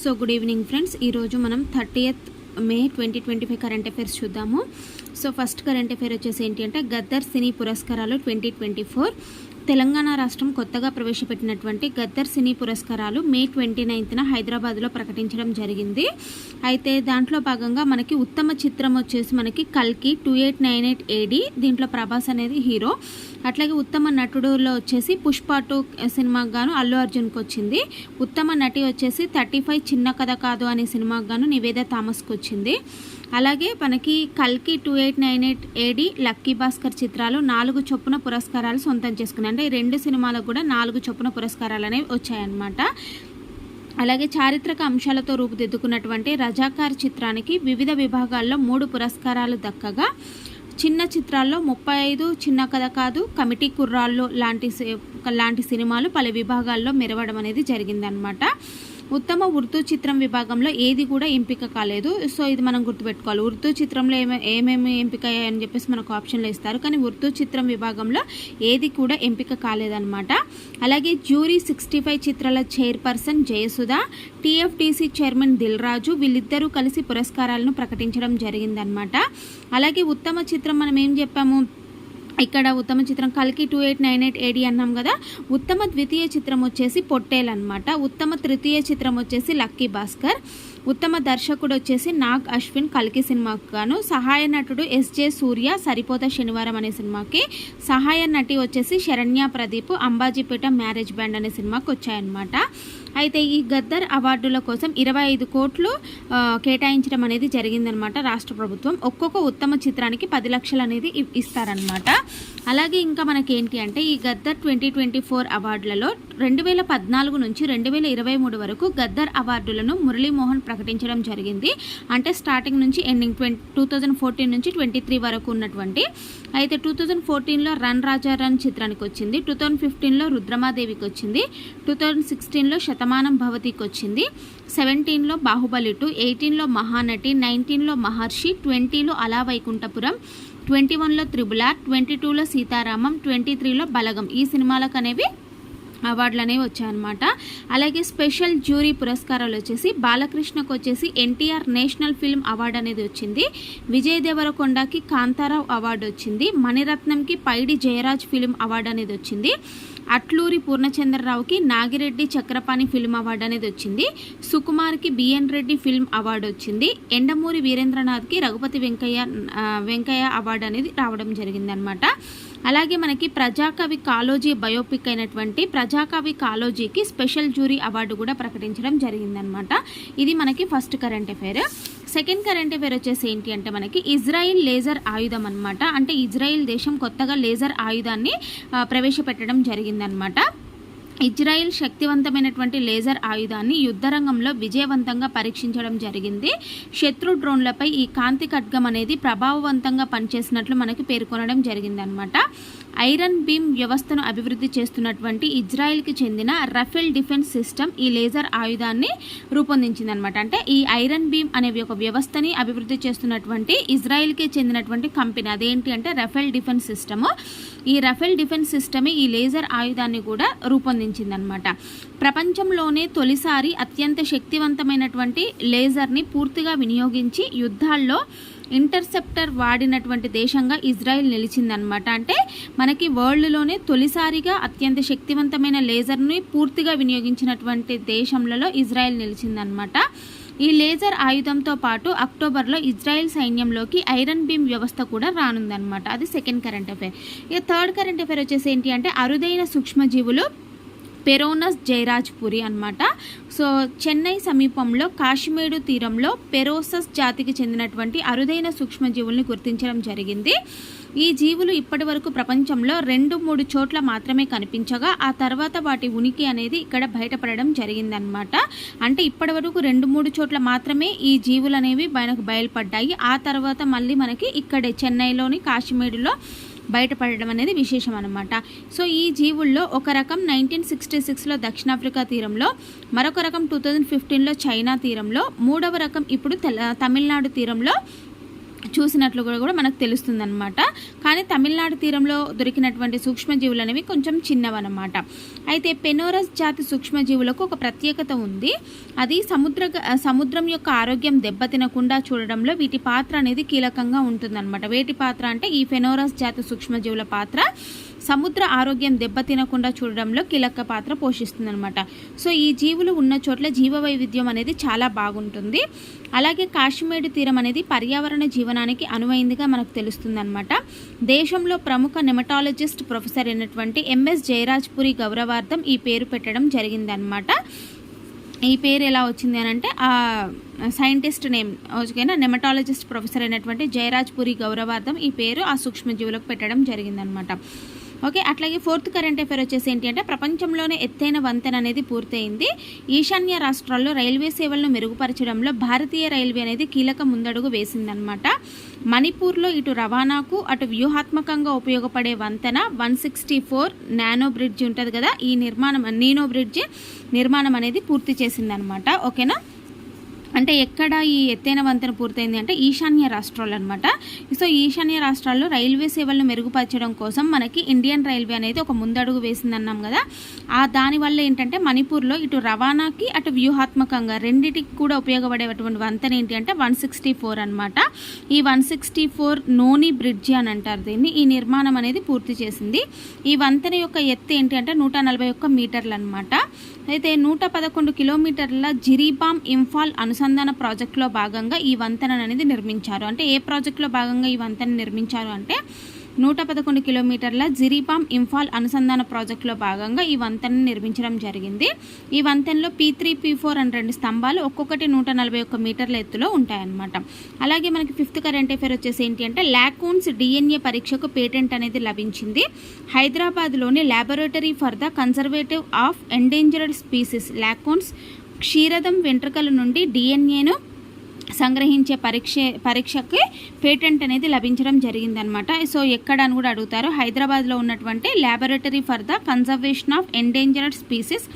So good evening friends ఈరోజు మనం thirtieth May twenty twenty five current affairs చూద్దాము. So first current affair వచ్చేసి ఏంటి అంటే గద్దర్ సినీ పురస్కారాలు ట్వంటీ ట్వంటీ ఫోర్ తెలంగాణ రాష్ట్రం కొత్తగా ప్రవేశపెట్టినటువంటి గద్దర్ సినీ పురస్కారాలు మే ట్వంటీ నైన్త్న హైదరాబాద్లో ప్రకటించడం జరిగింది. అయితే దాంట్లో భాగంగా మనకి ఉత్తమ చిత్రం వచ్చేసి మనకి కల్కి two eight nine eight AD దీంట్లో ప్రభాస్ అనేది హీరో. అట్లాగే ఉత్తమ నటుడులో వచ్చేసి పుష్ప టూ సినిమాకు గాను అల్లు అర్జున్కి వచ్చింది. ఉత్తమ నటి వచ్చేసి థర్టీ ఫైవ్ చిన్న కథ కాదు అనే సినిమాకు గాను నివేద థామస్కి వచ్చింది. అలాగే మనకి కల్కి two eight nine eight AD lucky Bhaskar చిత్రాలు నాలుగు చొప్పున పురస్కారాలు సొంతం చేసుకున్నాయి. అంటే రెండు సినిమాలకు కూడా నాలుగు చొప్పున పురస్కారాలు అనేవి వచ్చాయన్నమాట. అలాగే చారిత్రక అంశాలతో రూపుదిద్దుకున్నటువంటి రజాకార్ చిత్రానికి వివిధ విభాగాల్లో మూడు పురస్కారాలు దక్కగా చిన్న చిత్రాల్లో ముప్పై ఐదు చిన్న కథ కాదు కమిటీ కుర్రాళ్ళు లాంటి లాంటి సినిమాలు పలు విభాగాల్లో మెరవడం అనేది జరిగిందనమాట ఉత్తమ ఉర్దూ చిత్రం విభాగంలో ఏది కూడా ఎంపిక కాలేదు. సో ఇది మనం గుర్తుపెట్టుకోవాలి. ఉర్దూ చిత్రంలో ఏమే ఏమేమి ఎంపిక అయ్యాయని చెప్పేసి మనకు ఆప్షన్లు ఇస్తారు. కానీ ఉర్దూ చిత్రం విభాగంలో ఏది కూడా ఎంపిక కాలేదన్నమాట. అలాగే జ్యూరీ సిక్స్టీ ఫైవ్ చిత్రాల chairperson Jayasudha TFTC chairman Dil Raju వీళ్ళిద్దరూ కలిసి పురస్కారాలను ప్రకటించడం జరిగిందనమాట అలాగే ఉత్తమ చిత్రం మనం ఏం చెప్పాము? ఇక్కడ ఉత్తమ చిత్రం కల్కి two eight nine eight AD అన్నాం కదా. ఉత్తమ ద్వితీయ చిత్రం వచ్చేసి పొట్టేల్ అనమాట ఉత్తమ తృతీయ చిత్రం వచ్చేసి లక్కీ భాస్కర్. ఉత్తమ దర్శకుడు వచ్చేసి నాగ్ అశ్విన్ కల్కి సినిమాకు గాను సహాయ నటుడు ఎస్జే సూర్య సరిపోత శనివారం అనే సినిమాకి సహాయ నటి వచ్చేసి శరణ్య ప్రదీప్ అంబాజీపేట మ్యారేజ్ బ్యాండ్ అనే సినిమాకి వచ్చాయన్నమాట అయితే ఈ గద్దర్ అవార్డుల కోసం ఇరవై ఐదు కోట్లు కేటాయించడం అనేది జరిగిందనమాట రాష్ట్ర ప్రభుత్వం. ఒక్కొక్క ఉత్తమ చిత్రానికి పది లక్షలు అనేది ఇ- ఇస్తారనమాట అలాగే ఇంకా మనకి ఏంటి అంటే ఈ గద్దర్ ట్వంటీ ట్వంటీ ఫోర్ అవార్డులలో రెండు వేల పద్నాలుగు నుంచి రెండు వేల ఇరవై మూడు వరకు గద్దర్ అవార్డులను మురళీమోహన్ ప్రకటించడం జరిగింది. అంటే స్టార్టింగ్ నుంచి ending twenty two thousand fourteen నుంచి ట్వంటీ త్రీ వరకు ఉన్నటువంటి అయితే టూ థౌజండ్ ఫోర్టీన్లో రన్ రాజా రన్ చిత్రానికి వచ్చింది. టూ థౌజండ్ ఫిఫ్టీన్లో రుద్రమాదేవికి వచ్చింది. టూ థౌజండ్ సిక్స్టీన్లో శతమానం భవతికి వచ్చింది. సెవెంటీన్లో బాహుబలి టూ ఎయిటీన్లో మహానటి నైన్టీన్లో మహర్షి ట్వంటీలో అలా వైకుంఠపురం ట్వంటీ వన్లో త్రిబులార్ ట్వంటీ టూలో సీతారామం ట్వంటీ త్రీలో బలగం. ఈ సినిమాలకు అనేవి అవార్డులు అనేవి వచ్చాయన్నమాట. అలాగే స్పెషల్ జ్యూరీ పురస్కారాలు వచ్చేసి బాలకృష్ణకు వచ్చేసి ఎన్టీఆర్ నేషనల్ ఫిల్మ్ అవార్డు అనేది వచ్చింది. విజయ్ దేవరకొండకి కాంతారావు అవార్డు వచ్చింది. మణిరత్నంకి పైడి జయరాజ్ ఫిల్మ్ అవార్డు అనేది వచ్చింది. అట్లూరి పూర్ణచంద్రరావుకి నాగిరెడ్డి చక్రపాణి ఫిల్మ్ అవార్డు అనేది వచ్చింది. సుకుమార్కి బిఎన్ రెడ్డి ఫిల్మ్ అవార్డు వచ్చింది. ఎండమూరి వీరేంద్రనాథ్కి రఘుపతి వెంకయ్య వెంకయ్య అవార్డు అనేది రావడం జరిగిందనమాట అలాగే మనకి ప్రజాకవి కాలోజీ బయోపిక్ అయినటువంటి ప్రజాకవి కాలోజీకి స్పెషల్ జ్యూరీ అవార్డు కూడా ప్రకటించడం జరిగిందనమాట. ఇది మనకి first current affair. Second current affair వచ్చేసి ఏంటి అంటే మనకి ఇజ్రాయిల్ లేజర్ ఆయుధం అనమాట అంటే ఇజ్రాయిల్ దేశం కొత్తగా లేజర్ ఆయుధాన్ని ప్రవేశపెట్టడం జరిగిందనమాట. ఇజ్రాయిల్ శక్తివంతమైనటువంటి లేజర్ ఆయుధాన్ని యుద్ధరంగంలో విజయవంతంగా పరీక్షించడం జరిగింది. శత్రు డ్రోన్లపై ఈ కాంతి ఖడ్గం అనేది ప్రభావవంతంగా పనిచేసినట్లు మనకి పేర్కొనడం జరిగిందనమాట ఐరన్ బీమ్ వ్యవస్థను అభివృద్ధి చేస్తున్నటువంటి ఇజ్రాయిల్కి చెందిన రఫెల్ డిఫెన్స్ సిస్టమ్ ఈ లేజర్ ఆయుధాన్ని రూపొందించిందనమాట అంటే ఈ ఐరన్ బీమ్ అనే ఒక వ్యవస్థని అభివృద్ధి చేస్తున్నటువంటి ఇజ్రాయిల్కి చెందినటువంటి కంపెనీ. అదేంటి అంటే రఫెల్ డిఫెన్స్ సిస్టము. ఈ రఫేల్ డిఫెన్స్ సిస్టమే ఈ లేజర్ ఆయుధాన్ని కూడా రూపొందించిందనమాట ప్రపంచంలోనే తొలిసారి అత్యంత శక్తివంతమైనటువంటి లేజర్ని పూర్తిగా వినియోగించి యుద్ధాల్లో ఇంటర్సెప్టర్ వాడినటువంటి దేశంగా ఇజ్రాయెల్ నిలిచిందనమాట అంటే మనకి వరల్డ్లోనే తొలిసారిగా అత్యంత శక్తివంతమైన లేజర్ని పూర్తిగా వినియోగించినటువంటి దేశంలో ఇజ్రాయెల్ నిలిచిందనమాట ఈ లేజర్ ఆయుధంతో పాటు అక్టోబర్లో ఇజ్రాయెల్ సైన్యంలోకి ఐరన్ బీమ్ వ్యవస్థ కూడా రానుందనమాట అది సెకండ్ కరెంట్ అఫైర్ ఇక థర్డ్ కరెంట్ అఫైర్ వచ్చేసి ఏంటి అంటే అరుదైన సూక్ష్మజీవులు పెరోనస్ జయరాజ్పురి అనమాట సో చెన్నై సమీపంలో కాశ్మీరు తీరంలో పెరోసస్ జాతికి చెందినటువంటి అరుదైన సూక్ష్మజీవుల్ని గుర్తించడం జరిగింది. ఈ జీవులు ఇప్పటి వరకు ప్రపంచంలో రెండు మూడు చోట్ల మాత్రమే కనిపించగా ఆ తర్వాత వాటి ఉనికి అనేది ఇక్కడ బయటపడడం జరిగిందనమాట అంటే ఇప్పటి వరకు రెండు మూడు చోట్ల మాత్రమే ఈ జీవులు అనేవి మనకు బయలుపడ్డాయి. ఆ తర్వాత మళ్ళీ మనకి ఇక్కడే చెన్నైలోని కాశ్మీరులో బయటపడడం అనేది విశేషం అనమాట సో ఈ జీవుల్లో ఒక రకం నైన్టీన్ సిక్స్టీ సిక్స్లో దక్షిణాఫ్రికా తీరంలో మరొక రకం టూ థౌజండ్ ఫిఫ్టీన్లో చైనా తీరంలో మూడవ రకం ఇప్పుడు తెల తమిళనాడు తీరంలో చూసినట్లు కూడా కూడా మనకు తెలుస్తుంది అనమాట కానీ తమిళనాడు తీరంలో దొరికినటువంటి సూక్ష్మజీవులు అనేవి కొంచెం చిన్నవన్నమాట. అయితే పెనోరస్ జాతి సూక్ష్మజీవులకు ఒక ప్రత్యేకత ఉంది. అది సముద్ర సముద్రం యొక్క ఆరోగ్యం దెబ్బతినకుండా చూడడంలో వీటి పాత్ర అనేది కీలకంగా ఉంటుందన్నమాట. వేటి పాత్ర అంటే ఈ ఫెనోరస్ జాతి సూక్ష్మజీవుల పాత్ర. సముద్ర ఆరోగ్యం దెబ్బతినకుండా చూడడంలో కీలక పాత్ర పోషిస్తుందన్నమాట. సో ఈ జీవులు ఉన్న చోట్ల జీవ వైవిధ్యం అనేది చాలా బాగుంటుంది. అలాగే కాశ్మీర్ తీరం అనేది పర్యావరణ జీవనానికి అనువైందిగా మనకు తెలుస్తుందన్నమాట. దేశంలో ప్రముఖ నెమటాలజిస్ట్ ప్రొఫెసర్ అయినటువంటి ఎంఎస్ జయరాజ్పురి గౌరవార్థం ఈ పేరు పెట్టడం జరిగిందనమాట ఈ పేరు ఎలా వచ్చింది అని అంటే ఆ సైంటిస్ట్ నేమ్ ఓకేనా నెమటాలజిస్ట్ ప్రొఫెసర్ అయినటువంటి జయరాజ్పురి గౌరవార్థం ఈ పేరు ఆ సూక్ష్మజీవులకు పెట్టడం జరిగిందనమాట ఓకే అట్లాగే ఫోర్త్ కరెంట్ అఫేర్ వచ్చేసి ఏంటి అంటే ప్రపంచంలోనే ఎత్తైన వంతెన అనేది పూర్తయింది. ఈశాన్య రాష్ట్రాల్లో రైల్వే సేవలను మెరుగుపరచడంలో భారతీయ రైల్వే అనేది కీలక ముందడుగు వేసిందనమాట మణిపూర్లో ఇటు రవాణాకు అటు వ్యూహాత్మకంగా ఉపయోగపడే వంతెన one sixty four nano bridge ఉంటుంది కదా ఈ నిర్మాణం నీనో బ్రిడ్జ్ నిర్మాణం అనేది పూర్తి చేసిందనమాట ఓకేనా? అంటే ఎక్కడ ఈ ఎత్తైన వంతెన పూర్తయింది అంటే ఈశాన్య రాష్ట్రాలు అనమాట సో ఈశాన్య రాష్ట్రాల్లో రైల్వే సేవలను మెరుగుపరచడం కోసం మనకి ఇండియన్ రైల్వే అనేది ఒక ముందడుగు వేసిందన్నాం కదా. ఆ దానివల్ల ఏంటంటే మణిపూర్లో ఇటు రవాణాకి అటు వ్యూహాత్మకంగా రెండింటికి కూడా ఉపయోగపడేటువంటి వంతెన ఏంటి అంటే వన్ సిక్స్టీ ఫోర్ అనమాట ఈ one sixty four Noney bridge అని అంటారు దీన్ని. ఈ నిర్మాణం అనేది పూర్తి చేసింది. ఈ వంతెన యొక్క ఎత్తు ఏంటి అంటే నూట నలభై ఒక్క మీటర్లు అనమాట అయితే నూట పదకొండు కిలోమీటర్ల జిరీబామ్ ఇంఫాల్ అనుసంధానం అనుసంధాన ప్రాజెక్టులో భాగంగా ఈ వంతెన అనేది నిర్మించారు. అంటే ఏ ప్రాజెక్టులో భాగంగా ఈ వంతెన నిర్మించారు అంటే నూట పదకొండు కిలోమీటర్ల జిరిపామ్ ఇంఫాల్ అనుసంధాన ప్రాజెక్టులో భాగంగా ఈ వంతెనను నిర్మించడం జరిగింది. ఈ వంతెనలో పీ త్రీ పీ ఫోర్ అని రెండు స్తంభాలు ఒక్కొక్కటి నూట నలభై ఒక్క మీటర్ల ఎత్తులో ఉంటాయన్నమాట. అలాగే మనకి ఫిఫ్త్ కరెంట్ అఫేర్ వచ్చేసి ఏంటి అంటే లాకూన్స్ డిఎన్ఏ పరీక్షకు పేటెంట్ అనేది లభించింది. హైదరాబాద్లోని laboratory for the conservative of endangered species LaCONES క్షీరదం వెంట్రుకల నుండి డిఎన్ఏను సంగ్రహించే పరీక్ష పరీక్షకి పేటెంట్ అనేది లభించడం జరిగిందనమాట సో ఎక్కడ అని కూడా అడుగుతారు. హైదరాబాద్లో ఉన్నటువంటి laboratory for the conservation of endangered species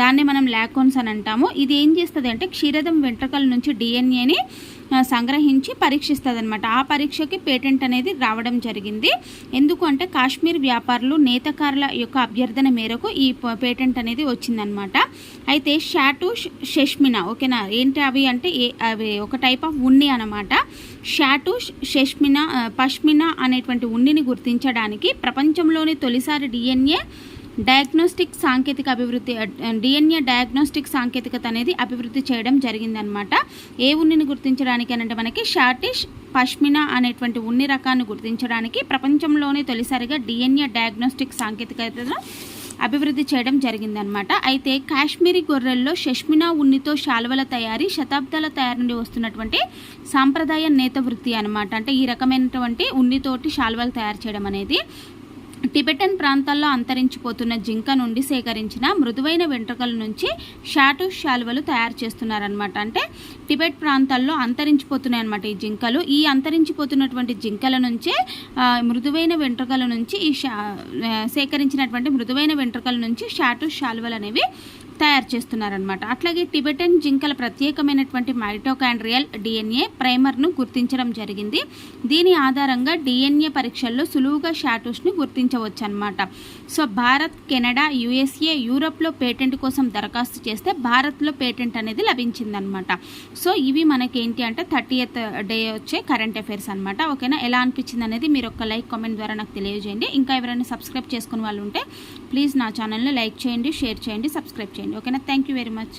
దాన్ని మనం ల్యాకోన్స్ అని అంటాము. ఇది ఏం చేస్తుంది అంటే క్షీరదం వెంట్రుకల నుంచి డిఎన్ఏని సంగ్రహించి పరీక్షిస్తుంది అనమాట ఆ పరీక్షకి పేటెంట్ అనేది రావడం జరిగింది. ఎందుకు అంటే కాశ్మీర్ వ్యాపారులు నేతకారుల యొక్క అభ్యర్థన మేరకు ఈ పేటెంట్ అనేది వచ్చిందనమాట అయితే షాటు షష్మినా ఓకేనా? ఏంటి అవి అంటే ఏ అవి ఒక టైప్ ఆఫ్ ఉన్ని అనమాట. షాటు షష్మినా పష్మినా అనేటువంటి ఉన్నిని గుర్తించడానికి ప్రపంచంలోని తొలిసారి డిఎన్ఏ డయాగ్నోస్టిక్ సాంకేతిక అభివృద్ధి డిఎన్ఏ డయాగ్నోస్టిక్ సాంకేతికత అనేది అభివృద్ధి చేయడం జరిగిందనమాట ఏ ఉన్నిని గుర్తించడానికి అంటే మనకి షార్టిష్ పష్మినా అనేటువంటి ఉన్ని రకాన్ని గుర్తించడానికి ప్రపంచంలోనే తొలిసారిగా డిఎన్ఏ డయాగ్నోస్టిక్ సాంకేతికతను అభివృద్ధి చేయడం జరిగిందనమాట అయితే కాశ్మీరీ గొర్రెల్లో షష్మినా ఉన్నితో శాలువల తయారీ శతాబ్దాల తయారు నుండి వస్తున్నటువంటి సాంప్రదాయ నేత వృత్తి అనమాట అంటే ఈ రకమైనటువంటి ఉన్నితోటి శాలువలు తయారు చేయడం అనేది టిబెటన్ ప్రాంతాల్లో అంతరించిపోతున్న జింక నుండి సేకరించిన మృదువైన వెంట్రుకల నుంచి షాటు శాలువలు తయారు చేస్తున్నారనమాట అంటే టిబెట్ ప్రాంతాల్లో అంతరించిపోతున్నాయి అనమాట ఈ జింకలు. ఈ అంతరించిపోతున్నటువంటి జింకల నుంచే మృదువైన వెంట్రుకల నుంచి ఈ సేకరించినటువంటి మృదువైన వెంట్రుకల నుంచి షాటు శాలువలు అనేవి తయారు చేస్తున్నారనమాట అట్లాగే టిబెటన్ జింకల ప్రత్యేకమైనటువంటి మైటోకాండ్రియల్ డిఎన్ఏ ప్రైమర్ను గుర్తించడం జరిగింది. దీని ఆధారంగా డిఎన్ఏ పరీక్షల్లో సులువుగా షాటూస్ని గుర్తించవచ్చు అనమాట సో భారత్ కెనడా యుఎస్ఏ యూరోప్లో పేటెంట్ కోసం దరఖాస్తు చేస్తే భారత్లో పేటెంట్ అనేది లభించిందనమాట సో ఇవి మనకి ఏంటి అంటే థర్టీయత్ డే వచ్చే కరెంట్ అఫైర్స్ అనమాట ఓకేనా? ఎలా అనిపించింది అనేది మీరు ఒక లైక్ కామెంట్ ద్వారా నాకు తెలియజేయండి. ఇంకా ఎవరైనా సబ్స్క్రైబ్ చేసుకున్న వాళ్ళు ఉంటే ప్లీజ్ నా ఛానల్ని లైక్ చేయండి షేర్ చేయండి సబ్స్క్రైబ్ చేయండి. ఓకేనా? Thank you very much.